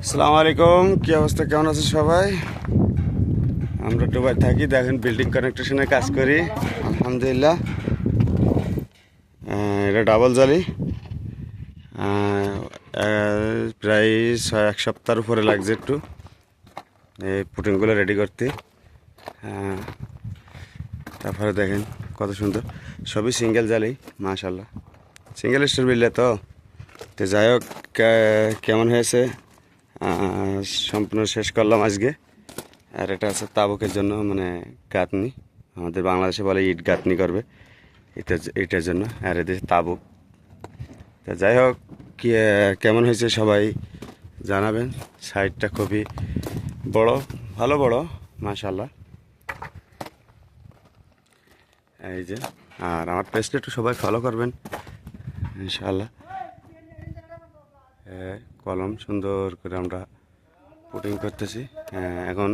আসসালামু আলাইকুম, কি অবস্থা, কেমন আছে সবাই? আমরা দুবাই থাকি, দেখেন বিল্ডিং কনেকট্রেশনে কাজ করি, আলহামদুলিল্লাহ। এটা ডাবল জালি প্রায় ছয়, এক সপ্তাহের উপরে লাগছে একটু। এই পুটিংগুলো রেডি করতে। তারপরে দেখেন কত সুন্দর। সবই সিঙ্গেল জালি মাশাল্লাহ সিঙ্গেল স্টোর বিল্লে তো? যাই হোক কেমন হয়েছে? সম্পূর্ণ শেষ করলাম আজকে। আর এটা আছে তাবুকের জন্য মানে গাঁথনি। আমাদের বাংলাদেশে বলে ইট গাঁথনি করবে, এটা এটার জন্য। আর এদের তাবুক। তা যাই হোক, কি কেমন হয়েছে সবাই জানাবেন। সাইডটা খুবই বড়, ভালো বড় মাশাল্লাহ এই যে, আর আমার পেজটা একটু সবাই ফলো করবেন, ইনশাআল্লাহ। কলম সুন্দর করে আমরা পুটিং করতেছি। এখন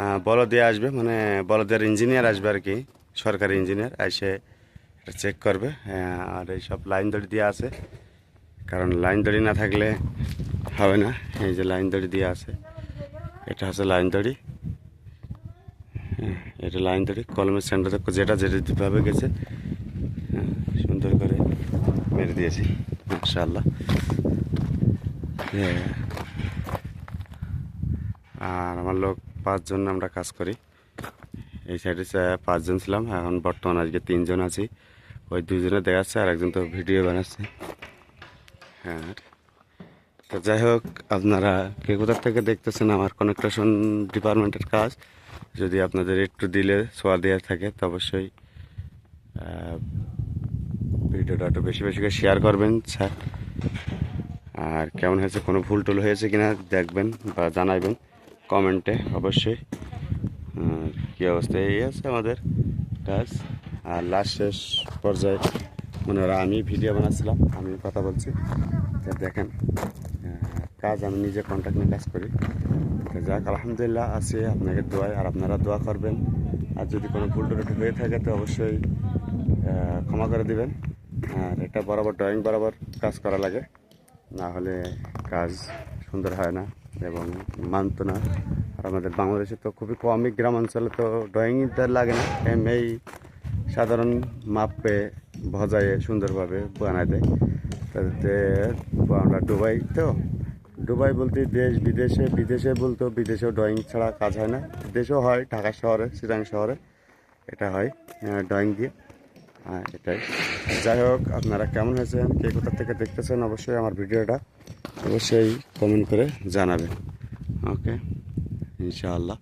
আহ, বলদিয়া আসবে মানে বলদিয়ার ইঞ্জিনিয়ার আসবে আর কি সরকারি ইঞ্জিনিয়ার এসে এটা চেক করবে। আর এই সব লাইন দড়ি দিয়ে আছে। কারণ লাইন দড়ি না থাকলে হবে না এই যে লাইন দড়ি দিয়ে আছে। এটা হচ্ছে লাইন দড়ি। এটা লাইন দড়ি কলমের সেন্টার যেটা যেভাবে গেছে। সুন্দর করে মেরে দিয়েছি মাশাআল্লাহ। হ্যাঁ। আর আমার লোক পাঁচজন আমরা কাজ করি। এই সাইডে পাঁচজন ছিলাম, এখন বর্তমান আজকে তিনজন আছি। ওই দুজনে দেখাচ্ছে আর একজন তো ভিডিও বানাচ্ছে। হ্যাঁ। তো যাই হোক, আপনারা কে কোথার থেকে দেখতেছেন আমার কনেকট্রেশন ডিপার্টমেন্টের কাজ, যদি আপনাদের একটু দিলে সোয়া দেওয়া থাকে, তো অবশ্যই ভিডিওটা একটু বেশি বেশি করে শেয়ার করবেন, স্যার। আর কেমন হয়েছে? কোনো ভুল টুল হয়েছে কিনা দেখবেন বা জানাবেন কমেন্টে অবশ্যই। কী অবস্থা? এই আছে আমাদের কাজ। আর লাস্ট শেষ পর্যায়ে মনে হয় আমি ভিডিও বানাচ্ছিলাম, আমি কথা বলছি। দেখেন কাজ আমি নিজে কন্ট্যাক্ট নিয়ে কাজ করি। যাক, আলহামদুলিল্লাহ আছে, আপনাকে দোয়ায় আর আপনারা দোয়া করবেন। আর যদি কোনো ভুল টুল হয়ে থাকে তো অবশ্যই ক্ষমা করে দিবেন। আর এটা বরাবর ড্রয়িং বরাবর কাজ করা লাগে। না হলে কাজ সুন্দর হয় না এবং মানত না। আর আমাদের বাংলাদেশে তো খুবই কমই গ্রাম অঞ্চলে তো ড্রয়িং লাগে না। এমনি সাধারণ মাপে ভজায়ে সুন্দরভাবে বানায় দেয়। তাতে আমরা দুবাই তো ডুবাই বলতে দেশ বিদেশে বিদেশে বলতো বিদেশেও ড্রয়িং ছাড়া কাজ হয় না। দেশেও হয়, ঢাকা শহরে চিরাং শহরে এটা হয় ড্রয়িং দিয়ে। হ্যাঁ এটাই যাই হোক, আপনারা কেমন হয়েছেন, কে কোথা থেকে দেখতেছেন, অবশ্যই আমার ভিডিওটা অবশ্যই কমেন্ট করে জানাবেন। ওকে ইনশাআল্লাহ।